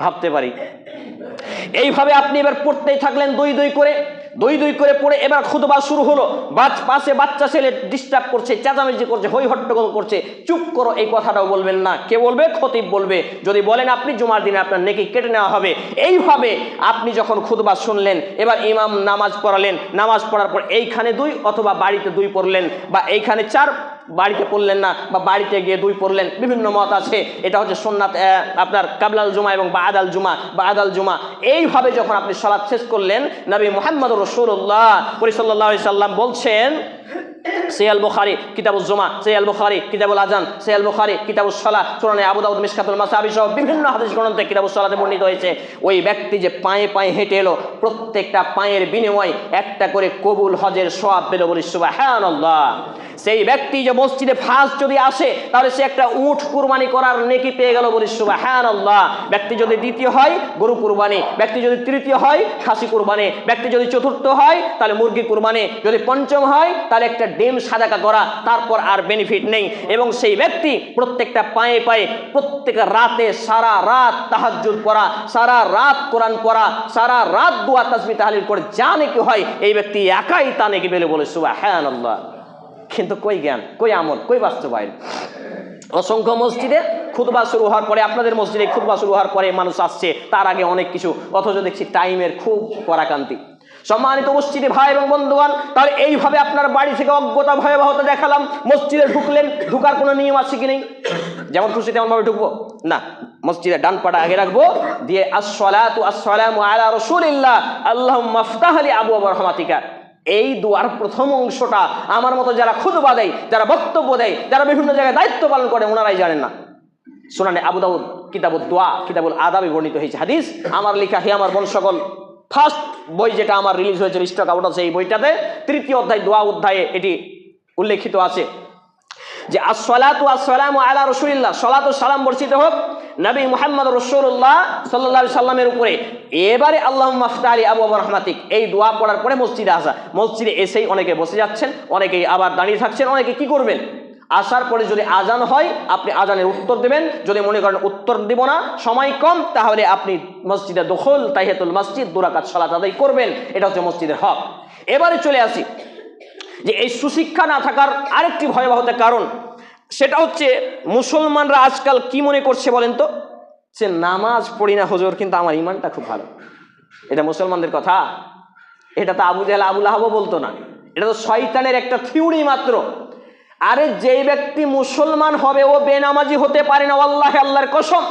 ভাবতে পারি। এইভাবে আপনি এবার পড়তেই থাকলেন দুই দুই করে, দুই দুই করে পড়ে এবার খুদবা শুরু হলো। বাচ পাশে বাচ্চা ছেলে ডিস্টার্ব করছে, চেঁচামেচি করছে হই হট্টগোল করছে। চুপ করো, এই কথাটাও বলবেন না। কে বলবে? খতিব বলবে। যদি বলেন আপনি, জুমার দিনে আপনার নেকি কেটে নেওয়া হবে। এইভাবে আপনি যখন খুদবা শুনলেন, এবার ইমাম নামাজ পড়ালেন। নামাজ পড়ার পর এইখানে দুই অথবা বাড়িতে দুই পড়লেন বা এইখানে চার বাড়িতে পড়লেন না বা বাড়িতে গিয়ে দুই পড়লেন, বিভিন্ন মত আছে। এটা হচ্ছে সোননাথ আপনার কাবলাল জুমা এবং বা আদাল জুমা বা আদাল জুমা। এইভাবে যখন আপনি সলাৎ শেষ করলেন, নবী মোহাম্মদ রসুল্লাহ পরিসাল্লা সাল্লাম বলছেন সিয়াল বুখারি কিতাবুল জুমা, সিয়াল বুখারি, কিতাবুল আজান সিয়াল বুখারি কিতাবুল সালাহ সুরানে আবু দাউদ, মিসকাতুল মাসাবি সহ বিভিন্ন হাদিস গ্রন্থে কিতাবুল সালাতে বর্ণিত হয়েছে। ওই ব্যক্তি যে পায়ে পায়ে হেঁটে এলো, প্রত্যেকটা পায়ের বিনিময় একটা করে কবুল হজের সোয়াব পেল বলি, সুবহানাল্লাহ। সেই ব্যক্তি যে মসজিদে ফার্স্ট যদি আসে, তাহলে সে একটা উঠ কুরবানি করার নেকি পেয়ে গেল বলি, সুবহানাল্লাহ। ব্যক্তি যদি দ্বিতীয় হয়, গরু কুরবানি। ব্যক্তি যদি তৃতীয় হয়, খাসি কুরবানি। ব্যক্তি যদি চতুর্থ হয়, তাহলে মুরগি কুরবানি। যদি পঞ্চম হয়, তাহলে একটা ডিম সাদাকা করা, তারপর আর বেনিফিট নেই। এবং সেই ব্যক্তি প্রত্যেকটা পায়ে পায়ে, প্রত্যেক রাতে সারা রাত তাহাজ্জুদ পড়া, সারা রাত কোরআন পড়া, সারা রাত দোয়া তাসবি তাহলিল করে যা নাকি হয়, এই ব্যক্তি একাই তা নাকি বেলে বলে, সুবহানাল্লাহ। কিন্তু কই জ্ঞান, কই আমল, কই বাস্তবায়ন? অসংখ্য মসজিদে খুতবা শুরু হওয়ার পরে, আপনাদের মসজিদে খুতবা শুরু হওয়ার পরে মানুষ আসছে, তার আগে অনেক কিছু, অথচ দেখছি টাইমের খুব পরাকান্তি সম্মানিত মসজিদে ভাই এবং বন্ধুগণ, তাহলে এইভাবে আপনার বাড়ি থেকে অজ্ঞতা, ভয়াবহতা দেখালাম। মসজিদে ঢুকলেন, ঢুকার কোনো নিয়ম আছে কি নেই? যেমন খুশি তেমনভাবে ঢুকবো? না, মসজিদে ডান পাটা আগে রাখব, দিয়ে আসসালাতু আসসালামু আলা রাসূলিল্লাহ, আল্লাহুম্মা আফতাহ লি আবওয়াব রহমাতিকা। এই দুয়ার প্রথম অংশটা আমার মতো যারা খুদবা দেয়, যারা বক্তব্য দেয়, যারা বিভিন্ন জায়গায় দায়িত্ব পালন করে, ওনারাই জানেন না। শোনানে আবু দাউদ কিতাবুল দোয়া কিতাবুল আদাবে বর্ণিত হয়েছে হাদিস। আমার লেখা হে আমার সকল ফার্স্ট বই যেটা আমার রিলিজ হয়েছে স্টক আউট আছে এই বইটাতে তৃতীয় অধ্যায়, দোয়া অধ্যায়ে এটি উল্লেখিত আছে যে, আসসালাতু আসসালামু আলা রসুলিল্লাহ। সালাত সালাম বর্ষিত হোক, নবী মুহাম্মদ রসুল্লাহ সাল্লাহ সাল্লামের উপরে। এবারে আল্লাহ মাফতারি আবু আবু রহমাতিক। এই দোয়া পড়ার পরে মসজিদে আসা। মসজিদে এসেই অনেকে বসে যাচ্ছেন, অনেকেই আবার দাঁড়িয়ে থাকছেন, অনেকে কি করবেন? আসার পরে যদি আজান হয়, আপনি আজানের উত্তর দেবেন। যদি মনে করেন উত্তর দিব না, সময় কম, তাহলে আপনি মসজিদে দখল, তাহিয়াতুল মসজিদ, দুরাকাত সালাত আদায় করবেন। এটা হচ্ছে মসজিদের হক। এবারে চলে আসি, যে এই সুশিক্ষা না থাকার আরেকটি ভয়াবহতার কারণ, সেটা হচ্ছে মুসলমানরা আজকাল কি মনে করছে বলেন তো? সে নামাজ পড়ি না হুজুর, কিন্তু আমার ইমানটা খুব ভালো। এটা মুসলমানদের কথা। এটা তো আবু জাহেল আবুল আহাবও বলতো না। এটা তো শয়তানের একটা থিওরি মাত্র। আরে যেই ব্যক্তি মুসলমান হবে ও বেনামাজি হতে পারে না আল্লাহ আল্লাহর কসম।